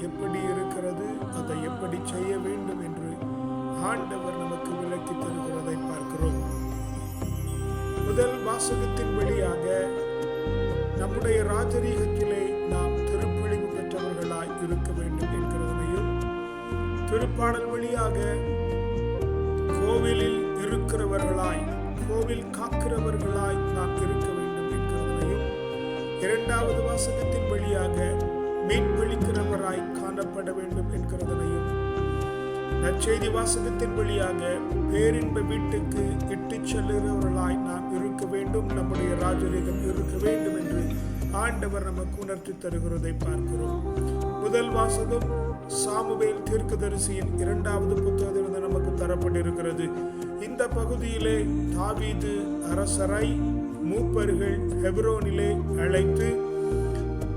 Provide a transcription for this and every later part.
எப்படி இருக்கிறது அதை எப்படி செய்ய வேண்டும் என்று ஆண்டவர் நமக்கு விளக்கி தருகிறதை பார்க்கிறோம். முதல் வாசகத்தின் வழியாக நம்முடைய ராஜரீகத்திலே நாம் திருப்பிழிவு பெற்றவர்களாய் இருக்க வேண்டும் என்கிறதையும் திருப்பாடல் வழியாக கோவிலில் இருக்கிறவர்களாய் கோவில் காக்கிறவர்களாய் நாம் இருக்க வேண்டும் என்கிறதையும் இரண்டாவது வாசகத்தின் வழியாக மீட்பளிக்கிறவராய் காணப்பட வேண்டும் என்கிறதனையும் நற்செய்தி வாசகத்தின் வழியாக பேரின்ப வீட்டுக்கு இட்டு செல்லுகிறவர்களாய் நாம் இருக்க வேண்டும் நம்முடைய ராஜரீகம் இருக்க வேண்டும் என்று ஆண்டவர் நமக்கு உணர்த்தி தருகிறதை பார்க்கிறோம். முதல் வாசகம் சாமுவேல் தீர்க்கதரிசியின் இரண்டாவது புத்தகத்திலிருந்து நமக்கு தரப்பட்டிருக்கிறது. இந்த பகுதியிலே தாவீது அரசரை மூப்பர்கள் ஹெப்ரோனிலே அழைத்து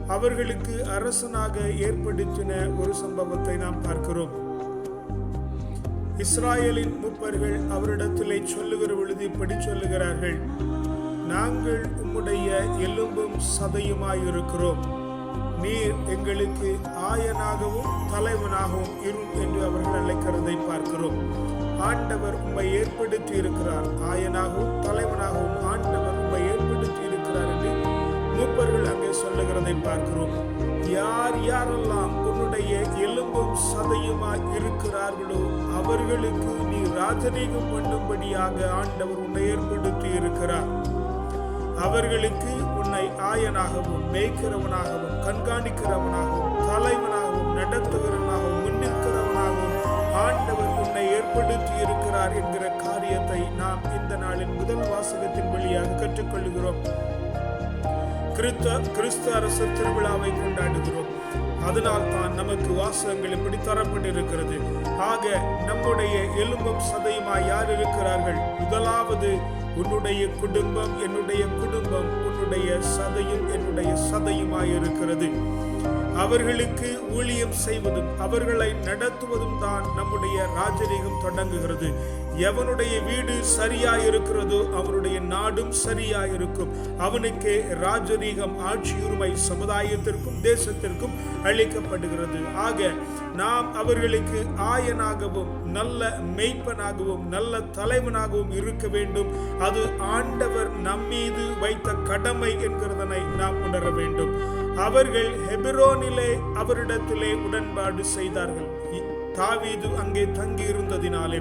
அவர்களுக்கு அரசனாக ஏற்படுத்தின ஒரு சம்பவத்தை நாம் பார்க்கிறோம். இஸ்ராயலின் மூப்பர்கள் அவரிடத்திலே சொல்லுகிற பொழுது இப்படி சொல்லுகிறார்கள். நாங்கள் உம்முடைய எலும்பும் சதையுமாயிருக்கிறோம். நீர் எங்களுக்கு ஆயனாகவும் தலைவனாகவும் இரும் என்று அவர்கள் அழைக்கிறதை பார்க்கிறோம். ஆண்டவர் உம்மை ஏற்படுத்தி இருக்கிறார் ஆயனாகவும் தலைவனாகவும் ஆண்டவர் மூப்பர்கள் அங்கே சொல்லுகிறதை பார்க்கிறோம். யார் யாரெல்லாம் உன்னுடைய எலும்பும் சதையுமாய் இருக்கிறார்களோ அவர்களுக்கு நீ ராஜரீகம் பண்ணும்படியாக ஆண்டவர் உன்னை ஏற்படுத்தி இருக்கிறார். அவர்களுக்கு உன்னை ஆயனாகவும் மேய்க்கிறவனாகவும் கண்காணிக்கிறவனாகவும் தலைவனாகவும் நடத்துகிறவனாகவும் முன்னிற்கிறவனாகவும் ஆண்டவர் உன்னை ஏற்படுத்தி இருக்கிறார் என்கிற காரியத்தை நாம் இந்த நாளின் முதல் வாசகத்தின் வழியாக கற்றுக்கொள்கிறோம். கிறிஸ்த கிறிஸ்து அரசு திருவிழாவை கொண்டாடுகிறோம். அதனால் தான் நமக்கு வாசகங்கள் இப்படி தரப்பட்டிருக்கிறது ஆக நம்முடைய எலும்பும் சதையுமாய் யார் இருக்கிறார்கள் முதலாவது உன்னுடைய குடும்பம் என்னுடைய குடும்பம் உன்னுடைய சதையும் என்னுடைய சதையுமாய் இருக்கிறது. அவர்களுக்கு ஊழியம் செய்வதும் அவர்களை நடத்துவதும் தான் நம்முடைய ராஜரீகம் தொடங்குகிறது. எவனுடைய வீடு சரியாய் இருக்கிறதோ அவனுடைய நாடும் சரியாய் இருக்கும் அவனுக்கே ராஜரீகம் ஆட்சியுரிமை சமுதாயத்திற்கும் தேசத்திற்கும் அளிக்கப்படுகிறது. ஆக நாம் அவர்களுக்கு ஆயனாகவும் நல்ல மெய்ப்பனாகவும் நல்ல தலைவனாகவும் இருக்க வேண்டும். அது ஆண்டவர் நம்மீது வைத்த கடமை என்கிறதனை நாம் உணர வேண்டும். அவர்கள் ஹெபிரோனிலே அவரிடத்திலே உடன்பாடு செய்தார்கள். தாவீது அங்கே தங்கி இருந்ததினாலே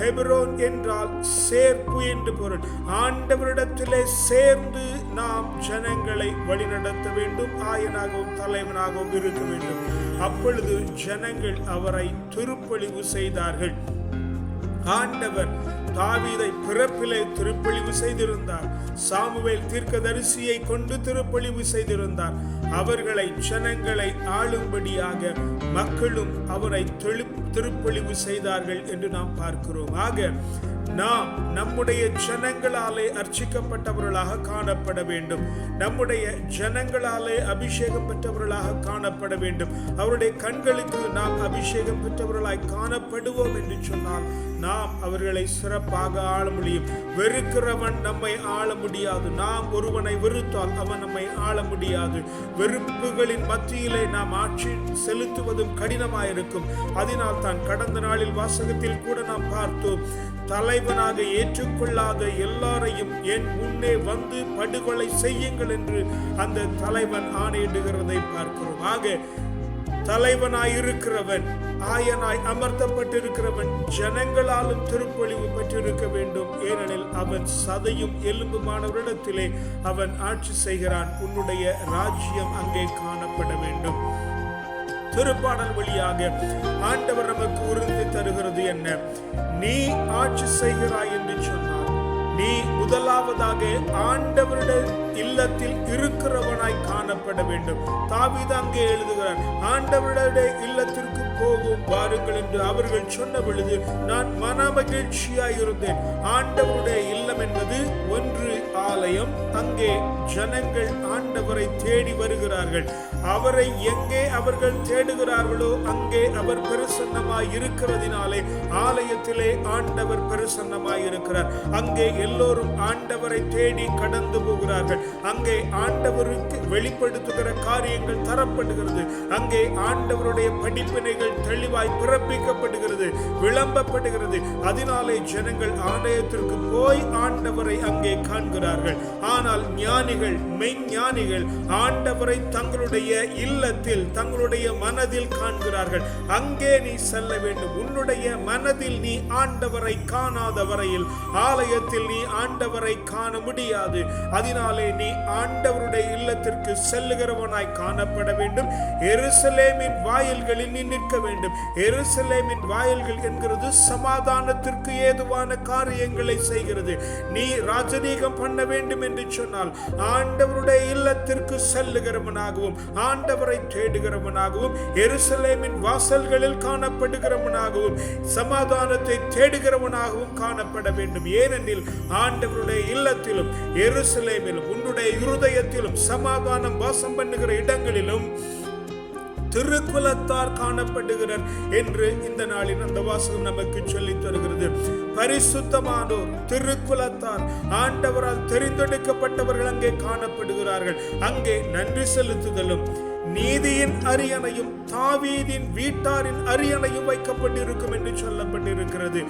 ஹெபரோன் என்றால் சேர்ப்பு என்று பொருள். ஆண்டவரிடத்திலே சேர்ந்து நாம் ஜனங்களை வழிநடத்த வேண்டும். ஆயனாகவும் தலைவனாகவும் இருக்க வேண்டும். அப்பொழுது ஜனங்கள் அவரை திருப்பொழிவு செய்தார்கள். ஆண்டவர் தாவீதை பிறப்பிலே திருப்பொழிவு செய்திருந்தார். சாமுவேல் தீர்க்கதரிசியை கொண்டு திருப்பொழிவு செய்திருந்தார். அவர்களை ஜனங்களை ஆளும்படியாக மக்களும் அவரை திருப்பொழிவு செய்தார்கள் என்று நாம் பார்க்கிறோம். ஆக நாம் நம்முடைய ஜனங்களாலே அர்ச்சிக்கப்பட்டவர்களாக காணப்பட வேண்டும். நம்முடைய ஜனங்களாலே அபிஷேகம் பெற்றவர்களாக காணப்பட வேண்டும். அவருடைய கண்களுக்கு நாம் அபிஷேகம் பெற்றவர்களாய் காணப்படுவோம் என்று சொன்னால் நாம் அவர்களை சிறப்பாக ஆள முடியும். வெறுக்கிறவன் நம்மை ஆள முடியாது. நாம் ஒருவனை வெறுத்தால் அவன் நம்மை ஆள முடியாது. வெறுப்புகளின் மத்தியிலே நாம் ஆட்சி செலுத்துவதும் கடினமாயிருக்கும். அதனால் தான் கடந்த நாளில் வாசகத்தில் கூட நாம் பார்த்தோம் தலைவனாக ஏற்றுக்கொள்ளாத எல்லாரையும் என் முன்னே வந்து படுகொலை செய்யுங்கள் என்று அந்த தலைவன் ஆணையிடுகிறதை பார்க்கிறோம். ஆக தலைவனாய் இருக்கிறவன் ஆயனாய் அமர்த்தப்பட்டிருக்கிறவன் ஜனங்களாலும் திருப்பொழிவு பெற்றிருக்க வேண்டும். ஏனெனில் அவன் சதையும் எலும்புமானவரிடத்திலே அவன் ஆட்சி செய்கிறான். உன்னுடைய ராஜ்யம் அங்கே காணப்பட வேண்டும். திருப்பாடல் வழியாக ஆண்டவர் நமக்கு உறுதி தருகிறது என்ன? நீ ஆட்சி செய்கிறாய் என்று சொன்னார் முதலாவதாக ஆண்டவருடைய இல்லத்தில் இருக்கிறவனாய் காணப்பட வேண்டும். தாவித அங்கே எழுதுகிறான் ஆண்டவருடைய இல்லத்திற்கு போகும் வாருங்கள் என்று அவர்கள் சொன்ன பொழுது நான் மன மகிழ்ச்சியாய் இருந்தேன். ஆண்டவருடைய இல்லம் என்பது ஒன்று ஆலயம். அங்கே ஜனங்கள் ஆண்டவரை தேடி வருகிறார்கள். அவரை எங்கே அவர்கள் தேடுகிறார்களோ அங்கே அவர் பிரசன்னமாய் இருக்கிறதினாலே ஆலயத்திலே ஆண்டவர் பிரசன்னமாய் இருக்கிறார் அங்கே எல்லோரும் ஆண்டவரை தேடி கடந்து போகிறார்கள். அங்கே ஆண்டவருக்கு வெளிப்படுத்துகிற காரியங்கள் தரப்படுகிறது. அங்கே ஆண்டவருடைய படிப்பினைகள் தெளிவாய் பிறப்பிக்கப்படுகிறது விளம்பப்படுகிறது. அதனாலே ஜனங்கள் ஆலயத்திற்கு போய் ஆண்டவரை அங்கே காண்கிறார்கள். ஆனால் ஞானிகள் மெய்ஞானிகள் ஆண்டவரை தங்களுடைய தங்களுடைய இல்லத்தில் தங்களுடைய மனதில் காண்கிறார்கள். அங்கே நீ செல்ல வேண்டும். உன்னுடைய மனதில் நீ ஆண்டவரை காணாத வரையில் ஆலயத்தில் நீ ஆண்டவரை காண முடியாது. அதனாலே நீ ஆண்டவருடைய இல்லத்திற்கு செல்லுகிறவனாய் காணப்பட வேண்டும். எருசலேமின் வாயில்களில் நீ நிற்க வேண்டும். எருசலேமின் வாயில்கள் என்கிறது சமாதானத்திற்கு ஏதுவான காரியங்களை செய்கிறது. நீ ராஜரீகம் பண்ண வேண்டும் என்று சொன்னால் ஆண்டவருடைய இல்லத்திற்கு செல்லுகிறவனாகவும் ஆண்டவரை தேடுகிறவனாகவும் எருசலேமின் வாசல்களில் காணப்படுகிறவனாகவும் சமாதானத்தை தேடுகிறவனாகவும் காணப்பட வேண்டும். ஏனெனில் ஆண்டவருடைய இல்லத்திலும் எருசலேமிலும் உன்னுடைய இருதயத்திலும் சமாதானம் வாசம் பண்ணுகிற இடங்களிலும் திருக்குலத்தார் காணப்படுகிறார் என்று இந்த நாளில் அந்த வாசகம் நமக்கு சொல்லி தருகிறது. பரிசுத்தமானோர் திருக்குலத்தார் ஆண்டவரால் தெரிந்தெடுக்கப்பட்டவர்கள் அங்கே காணப்படுகிறார்கள். அங்கே நன்றி செலுத்துதலும் நீதியின் அரியணையும் தாவீதின் வீட்டாரின் அரியணையும் வைக்கப்பட்டிருக்கும் என்று சொல்லப்பட்டிருக்கிறது.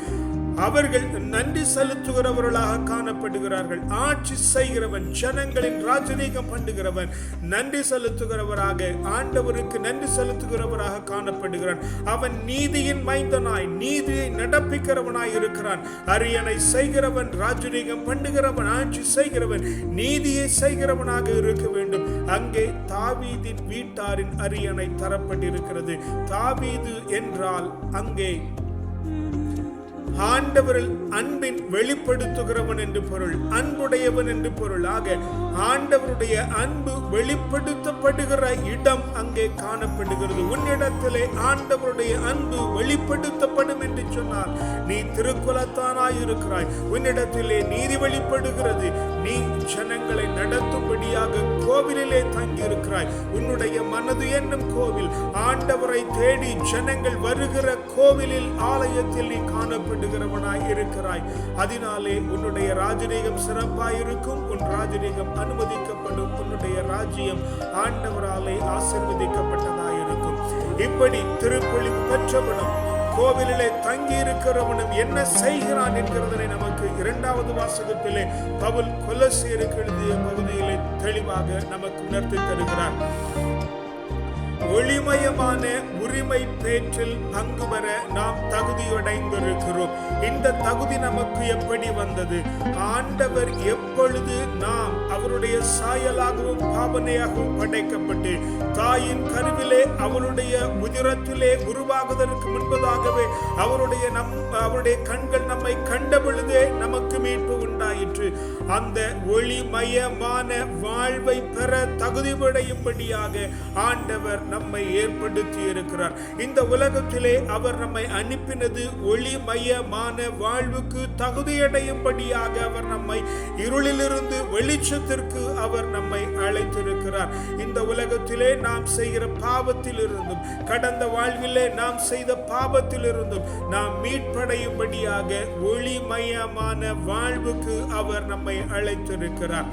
அவர்கள் நன்றி செலுத்துகிறவர்களாக காணப்படுகிறார்கள். ஆட்சி செய்கிறவன் ஜனங்களின் ராஜரீகம் பண்ணுகிறவன் நன்றி செலுத்துகிறவராக ஆண்டவருக்கு நன்றி செலுத்துகிறவராக காணப்படுகிறான். அவன் நீதியின் மைந்தனாய் நீதியை நடப்பிக்கிறவனாய் இருக்கிறான். அரியணை செய்கிறவன் ராஜரீகம் பண்ணுகிறவன் ஆட்சி செய்கிறவன் நீதியை செய்கிறவனாக இருக்க வேண்டும். அங்கே தாவீதின் வீட்டாரின் அரியணை தரப்பட்டிருக்கிறது. தாவீது என்றால் அங்கே ஆண்டவரில் அன்பின் வெளிப்படுத்துகிறவன் என்று பொருள் அன்புடையவன் என்று பொருள் ஆக ஆண்டவருடைய அன்பு வெளிப்படுத்தப்படுகிற இடம் அங்கே காணப்படுகிறது. உன்னிடத்திலே ஆண்டவருடைய அன்பு வெளிப்படுத்தப்படும் என்று சொன்னால் நீ திருக்குலத்தானாய் இருக்கிறாய். உன்னிடத்திலே நீதி வெளிப்படுகிறது. நீ ஜனங்களை நடத்தும்படியாக கோவிலிலே தங்கி இருக்கிறாய் உன்னுடைய மனது என்னும் கோவில் ஆண்டவரை தேடி ஜனங்கள் வருகிற கோவிலில் ஆலயத்தில் நீ காணப்படுகிறவனாய் இருக்கிறாய். அதனாலே உன்னுடைய ராஜரீகம் சிறப்பாயிருக்கும் உன் ராஜரீகம் அனுமதிக்கப்படும் உன்னுடைய ராஜ்யம் ஆண்டவராலே ஆசிர்வதிக்கப்பட்டதாக இருக்கும் இப்படி திருப்பொழிவு பெற்றவனும் கோவிலிலே தங்கி இருக்கிறவனும் என்ன செய்கிறான் என்கிறதனை நமக்கு இரண்டாவது வாசகத்திலே பவுல் கொலசியருக்கு எழுதிய பகுதியிலே தெளிவாக நமக்கு உணர்த்தி தருகிறார். ஒளிமயமான உரிமை பேற்றில் பங்கு பெற நாம் தகுதியடைந்திருக்கிறோம். இந்த தகுதி நமக்கு எப்படி வந்தது? ஆண்டவர் எப்பொழுது நாம் அவருடைய சாயலாகவும் பாவனையாகவும் படைக்கப்பட்டு தாயின் கருவிலே அவருடைய உதிரத்திலே உருவாகுவதற்கு முன்பதாகவே அவருடைய நம் அவருடைய கண்கள் நம்மை கண்ட பொழுதே நமக்கு மீட்பு உண்டாயிற்று. அந்த ஒளிமயமான வாழ்வை பெற தகுதியடையும்படியாக ஆண்டவர் நம்மை ஏற்படுத்தி இருக்கிறார். இந்த உலகத்திலே அவர் நம்மை அனுப்பினது ஒளிமயமான வாழ்வுக்கு தகுதியடையும்படியாக அவர் நம்மை இருளிலிருந்து வெளிச்சத்திற்கு அவர் நம்மை அழைத்திருக்கிறார். இந்த உலகத்திலே நாம் செய்கிற பாவத்தில் இருந்தும் கடந்த வாழ்விலே நாம் செய்த பாவத்தில் இருந்தும் நாம் மீட்படையும்படியாக ஒளிமயமான வாழ்வுக்கு அவர் நம்மை அழைத்திருக்கிறார்.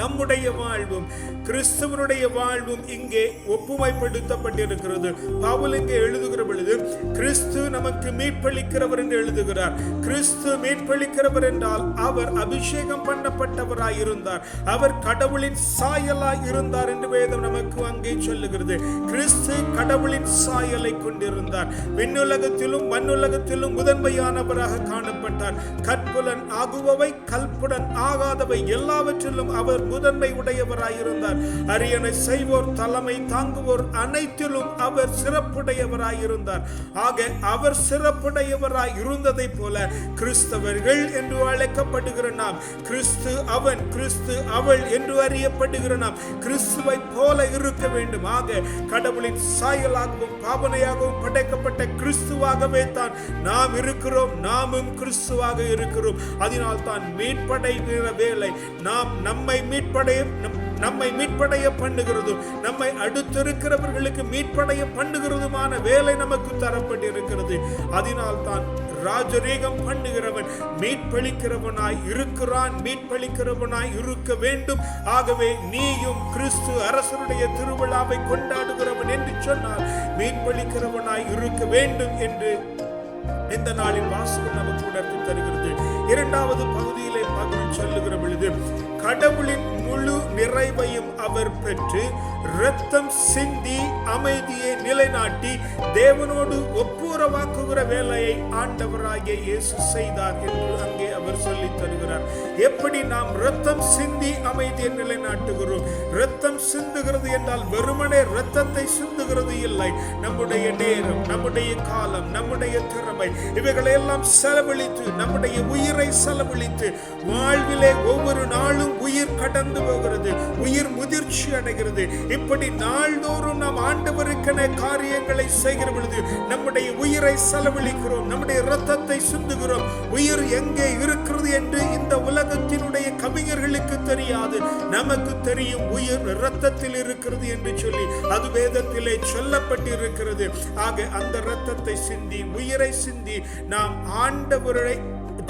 நம்முடைய வாழ்வும் கிறிஸ்துவனுடைய வாழ்வும் இங்கே ஒப்புமைப்படுத்தப்பட்டிருக்கிறது. பவுல் இங்கே எழுதுகிற பொழுது கிறிஸ்து நமக்கு மீட்பளிக்கிறவர் என்று எழுதுகிறார். கிறிஸ்து மீட்பளிக்கிறவர் என்றால் அவர் அபிஷேகம் பண்ணப்பட்டவராய் இருந்தார். அவர் கடவுளின் சாயலாய் இருந்தார் என்று வேதம் நமக்கு அங்கே சொல்லுகிறது. கிறிஸ்து கடவுளின் சாயலை கொண்டிருந்தார். விண்ணுலகத்திலும் மண்ணுலகத்திலும் முதன்மையானவராக காணப்பட்டார். கற்புலன் ஆகுபவை கல்புடன் ஆகாதவை எல்லாவற்றிலும் அவர் முதன்மை உடையவராயிருந்தார் அரியணை செய்வோர் தலைமை தாங்குவோர் அனைத்திலும் அவர் சிறப்புடையவராயிருந்தார். ஆக அவர் சிறப்புடையவராய் இருந்ததை போல கிறிஸ்தவர்கள் என்று அழைக்கப்படுகிற நாம் கிறிஸ்து அவன் கிறிஸ்து அவள் என்று அறியப்படுகிற நாம் கிறிஸ்துவை போல இருக்க வேண்டும். ஆக கடவுளின் சாயலாகவும் பாவனையாகவும் படைக்கப்பட்ட கிறிஸ்துவாகவே தான் நாம் இருக்கிறோம். நாமும் கிறிஸ்துவாக இருக்கிறோம். அதனால் தான் மீட்படைகிற வேலை நாம் நம்மை மீட்படையும் நம்மை மீட்படைய பண்ணுகிறதும் நம்மை அடுத்திருக்கிறவர்களுக்கு மீட்படைய பண்ணுகிறதுமான வேலை நமக்கு தரப்பட்டிருக்கிறது. அதனால் தான் ராஜரீகம் பண்ணுகிறவன் மீட்பளிக்கிறவனாய் இருக்கிறான் மீட்பளிக்கிறவனாய் இருக்க வேண்டும். ஆகவே நீயும் கிறிஸ்து அரசனுடைய திருவிழாவை கொண்டாடுகிறவன் என்று சொன்னால் மீட்பளிக்கிறவனாய் இருக்க வேண்டும் என்று இந்த நாளின் வாசகம் நமக்கு உணர்த்தி தருகிறது. இரண்டாவது பகுதியிலே பகுதி சொல்லுகிற பொழுது கடவுளின் முழு நிறைவையும் அவர் பெற்று ரத்தம் சிந்தி அமைதியை நிலைநாட்டி தேவனோடு ஒப்புரவாக்குகிற வேலையை ஆண்டவராகிய இயேசு செய்தார் என்று அங்கே அவர் சொல்லித் தருகிறார். எப்படி நாம் ரத்தம் சிந்தி அமைதியை நிலைநாட்டுகிறோம்? ரத்தம் சிந்துகிறது என்றால் வெறுமனே ரத்தத்தை சிந்துகிறது இல்லை. நம்முடைய நேரம் நம்முடைய காலம் நம்முடைய திறமை இவைகளையெல்லாம் செலவழித்து நம்முடைய உயிரை செலவழித்து வாழ்விலே ஒவ்வொரு நாளும் உயிர் கடந்து போகிறது உயிர் முதிர்ச்சி அடைகிறது. இப்படி நாள்தோறும் நாம் ஆண்டவருக்கென காரியங்களை செய்கிற பொழுது நம்முடைய உயிரை செலவழிக்கிறோம் நம்முடைய இரத்தத்தை சிந்துகிறோம். உயிர் எங்கே இருக்கிறது என்று இந்த உலகத்தினுடைய கவிஞர்களுக்கு தெரியாது. நமக்கு தெரியும் உயிர் இரத்தத்தில் இருக்கிறது என்று சொல்லி அது வேதத்திலே சொல்லப்பட்டிருக்கிறது. ஆக அந்த இரத்தத்தை சிந்தி உயிரை சிந்தி நாம் ஆண்டவரை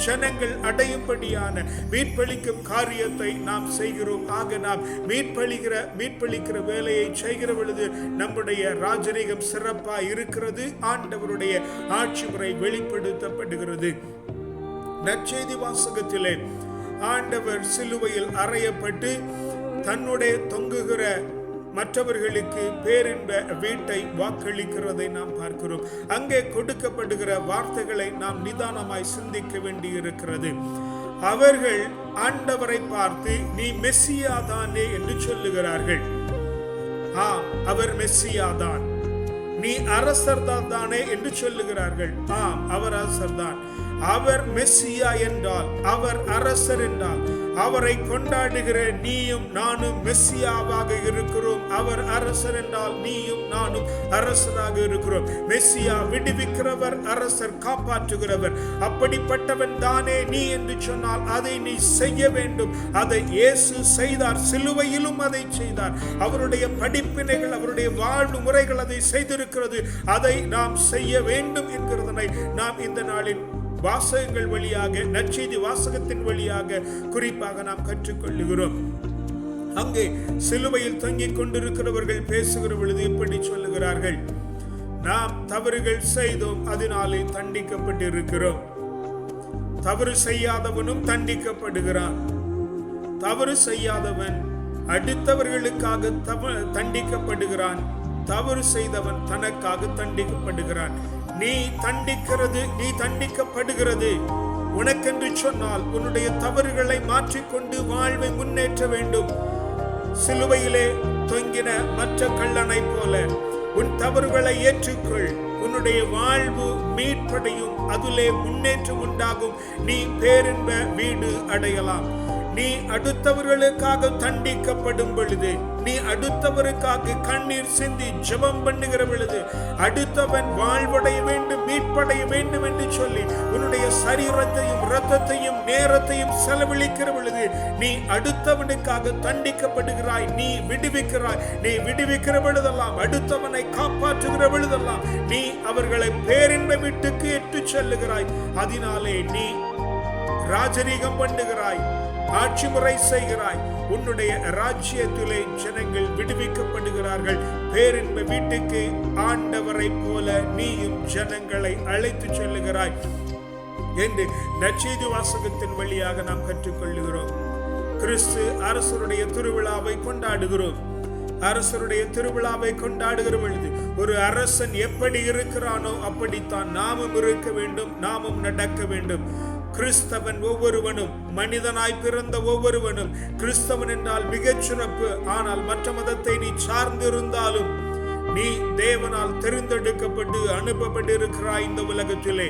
ஜனங்கள் அடையும்படியான மீட்பளிக்கும் காரியத்தை நாம் செய்கிறோம். ஆக நாம் மீட்பளிக்கிற மீட்பளிக்கிற வேலையை செய்கிற பொழுது நம்முடைய ராஜரீகம் சிறப்பாக இருக்கிறது. ஆண்டவருடைய ஆட்சி முறை வெளிப்படுத்தப்படுகிறது. நற்செய்தி வாசகத்திலே ஆண்டவர் சிலுவையில் அறையப்பட்டு தன்னுடைய தொங்குகிற மற்றவர்களுக்கு பேரின்ப வீட்டை வாக்களிக்கிறதை நாம் பார்க்கிறோம். அங்கே கொடுக்கப்படுகிற வார்த்தைகளை நாம் நிதானமாய் சிந்திக்க வேண்டியிருக்கிறது. அவர்கள் ஆண்டவரை பார்த்து நீ மெஸ்ஸியா தானே? என்று சொல்லுகிறார்கள். ஆம் அவர் மெஸ்ஸியா தான். நீ அரசர் தானே என்று சொல்லுகிறார்கள். ஆம் அவர் அரசர்தான் அவர் மெஸ்ஸியா என்றால் அவர் அரசர் என்றால் அவரை கொண்டாடுகிற நீயும் நானும் மெஸ்ஸியாவாக இருக்கிறோம். அவர் அரசர் என்றால் நீயும் நானும் அரசராக இருக்கிறோம். மெஸ்ஸியா விடுவிக்கிறவர் அரசர் காப்பாற்றுகிறவர். அப்படிப்பட்டவன் தானே நீ என்று சொன்னால் அதை நீ செய்ய வேண்டும். அதை இயேசு செய்தார். சிலுவையிலும் அதை செய்தார். அவருடைய படிப்பினைகள் அவருடைய வாழ்வு முறைகள் அதை செய்திருக்கிறது. அதை நாம் செய்ய வேண்டும் என்கிறதனை நாம் இந்த நாளில் வாசகங்கள் வழியாக நற்செய்தி வாசகத்தின் வழியாக குறிப்பாக நாம் கற்றுக்கொள்ளுகிறோம். அங்கே சிலுவையில் தங்கிக் கொண்டிருக்கிறவர்கள் பேசுகிற பொழுது இப்படி சொல்லுகிறார்கள். நாம் தவறுகள் செய்தோம் அதனாலே தண்டிக்கப்பட்டிருக்கிறோம். தவறு செய்யாதவனும் தண்டிக்கப்படுகிறான். தவறு செய்யாதவன் அடுத்தவர்களுக்காக தண்டிக்கப்படுகிறான். தவறு செய்தவன் தனக்காக தண்டிக்கப்படுகிறான். நீ தண்டிக்கிறது நீ தண்டிக்கப்படுகிறது. உனக்கென்று சொன்னால் உன்னுடைய தவறுகளை மாற்றிக்கொண்டு வாழ்வை முன்னேற்ற வேண்டும். சிலுவையிலே தொங்கின மற்ற கள்ளனை போல உன் தவறுகளை ஏற்றுக்கொள். உன்னுடைய வாழ்வு மீட்படையும் அதிலே முன்னேற்றம் உண்டாகும். நீ பேரின்ப வீடு அடையலாம். நீ அடுத்தவர்களுக்காக தண்டிக்கப்படும் பொழுது நீ அடுத்தவருக்காக கண்ணீர் சிந்தி ஜெபம் பண்ணுகிற பொழுது அடுத்தவன் வாழ்வடைய வேண்டும் மீட்படைய வேண்டும் என்று சொல்லி உன்னுடைய சரீரத்தையும் இரத்தத்தையும் நேரத்தையும் செலவழிக்கிற பொழுது நீ அடுத்தவனுக்காக தண்டிக்கப்படுகிறாய் நீ விடுவிக்கிறாய். நீ விடுவிக்கிற பொழுதெல்லாம் அடுத்தவனை காப்பாற்றுகிற பொழுதெல்லாம் நீ அவர்களை பேரின்ப வீட்டுக்கு எட்டு செல்லுகிறாய். அதனாலே நீ ராஜரீகம் பண்ணுகிறாய். ஆட்சி முறை செய்கிறாய். உன்னுடைய ராஜ்யத்திலே ஜனங்கள் விடுவிக்கப்படுகிறார்கள். பேரின்ப வீட்டுக்கு ஆண்டவரை போல நீயும் ஜனங்களை அழைத்து செல்லுகிறாய். என்று நச்செய்தி வாசகத்தின் வழியாக நாம் கற்றுக்கொள்ளுகிறோம். கிறிஸ்து அரசருடைய திருவிழாவை கொண்டாடுகிறோம். அரசருடைய திருவிழாவை கொண்டாடுகிற பொழுது ஒரு அரசன் எப்படி இருக்கிறானோ அப்படித்தான் நாமும் இருக்க வேண்டும் நாமும் நடக்க வேண்டும். கிறிஸ்தவன் ஒவ்வொருவனும் மனிதனாய் பிறந்த ஒவ்வொருவனும் கிறிஸ்தவன் என்றால் மிகச் சிறப்பு. ஆனால் மற்ற மதத்தை நீ சார்ந்திருந்தாலும் நீ தேவனால் தெரிந்தெடுக்கப்பட்டு அனுப்பப்பட்டு இருக்கிறாய் இந்த உலகத்திலே.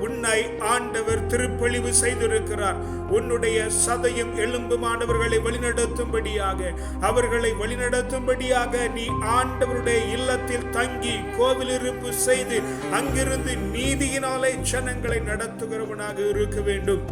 உன்னை ஆண்டவர் திருப்பழிவு செய்திருக்கிறார். உன்னுடைய சதையும் எலும்புமானவர்களை வழிநடத்தும்படியாக அவர்களை வழிநடத்தும்படியாக நீ ஆண்டவருடைய இல்லத்தில் தங்கி கோவில் இருப்பு செய்து அங்கிருந்து நீதியினாலே ஜனங்களை நடத்துகிறவனாக இருக்க வேண்டும்.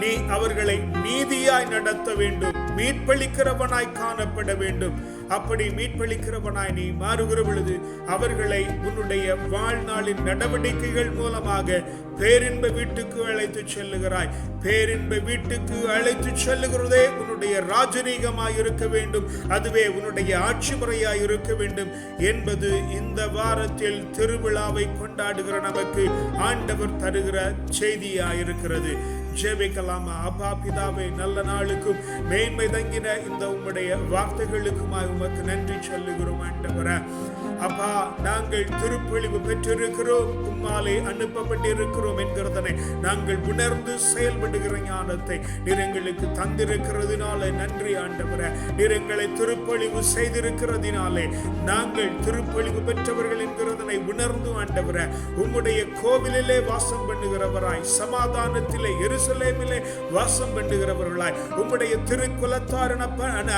நீ அவர்களை நீதியாய் நடத்த வேண்டும். மீட்பளிக்கிறவனாய் காணப்பட வேண்டும். அப்படி மீட்பளிக்கிறவனாய் நீ மாறுகிற பொழுது அவர்களை உன்னுடைய வாழ்நாளின் நடவடிக்கைகள் மூலமாக பேரின்ப வீட்டுக்கு அழைத்து செல்லுகிறாய். பேரின்ப வீட்டுக்கு அழைத்து செல்லுகிறதே உன்னுடைய ராஜரீகமாய் இருக்க வேண்டும். அதுவே உன்னுடைய ஆட்சி முறையாய் இருக்க வேண்டும் என்பது இந்த வாரத்தில் திருவிழாவை கொண்டாடுகிற நமக்கு ஆண்டவர் தருகிற செய்தியாயிருக்கிறது. ஜெபிக்கலாமா? அப்பா பிதாவை நல்ல நாளுக்கும் மேன்மை தங்கின இந்த உம்முடைய வார்த்தைகளுக்குமாய் உமக்கு நன்றி சொல்லுகிறோம் ஆண்டவரே. அப்பா நாங்கள் திருப்பொழிவு பெற்றிருக்கிறோம் உம்மாலே அனுப்பப்பட்டிருக்கிறோம் என்கிறதனை நாங்கள் உணர்ந்து செயல்படுகிற ஞானத்தை நீர் எங்களுக்கு தந்திருக்கிறதுனால நன்றி ஆண்டவரே. நீர் எங்களை திருப்பொழிவு செய்திருக்கிறதினாலே நாங்கள் திருப்பொழிவு பெற்றவர்கள் என்கிறதனை உணர்ந்து ஆண்டவர. உம்முடைய கோவிலிலே வாசம் பண்ணுகிறவராய் சமாதானத்திலே எருசலேமிலே வாசம் பண்ணுகிறவர்களாய் உம்முடைய திருக்குலத்தாரண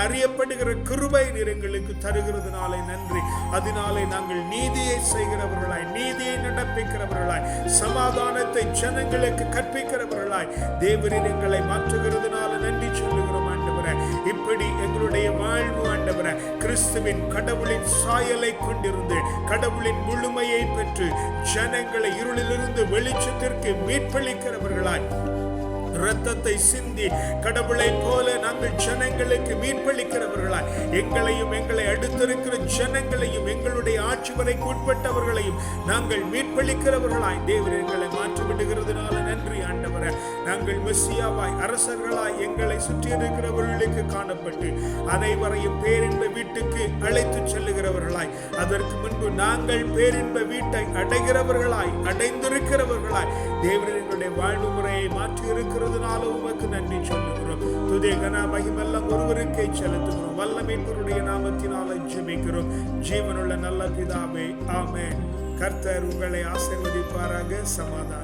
அறியப்படுகிற கிருபை நீர் எங்களுக்கு தருகிறதுனாலே நன்றி. அதனாலே நாங்கள் நீதியை செய்கிறவர்களாய் நீதியை நடப்பிக்கிறவர்களாய் சமாதானத்தை ஜனங்களுக்கு கற்பிக்கிறவர்களாய் தேவரின் எங்களை மாற்றுகிறதுனால நன்றி சொல்லுகிறோம் ஆண்டவரே. இப்படி எங்களுடைய வாழ்வு ஆண்டவரே கிறிஸ்துவின் கடவுளின் சாயலை கொண்டிருந்து கடவுளின் முழுமையை பெற்று ஜனங்களை இருளிலிருந்து வெளிச்சத்திற்கு மீட்பளிக்கிறவர்களாய் இரத்தத்தை சிந்தி கடவுளை போல நாங்கள் ஜனங்களுக்கு மீன்பளிக்கிறவர்களாய் எங்களையும் எங்களை அடுத்திருக்கிற ஜனங்களையும் எங்களுடைய ஆட்சி வரைக்கு உட்பட்டவர்களையும் நாங்கள் மீட்பளிக்கிறவர்களாய். தேவர் எங்களை மாற்றிவிடுகிறதுனால நன்றி ஆண்டவரே. நாங்கள் மெஸ்ஸியாவாய் அரசர்களாய் எங்களை சுற்றி இருக்கிறவர்களுக்கு காணப்பட்டு அனைவரையும் பேரின்ப வீட்டுக்கு அழைத்து செல்லுகிறவர்களாய். அதற்கு முன்பு நாங்கள் பேரின்ப வீட்டை அடைகிறவர்களாய் அடைந்திருக்கிறவர்களாய். தேவன் எங்களுடைய வாழ்வு முறையை மாற்றி இருக்கிறதுனால உமக்கு நன்றி சொல்லுகிறோம். துதே கனா மகிமெல்லாம் ஒருவருக்கே செலுத்துகிறோம். வல்லமைப்பருடைய நாமத்தினால ஜெபிக்கிறோம். ஜீவனுள்ள நல்ல பிதாவே ஆமே கர்த்தர் உங்களை ஆசிர்வதிப்பாராக சமாதானம்.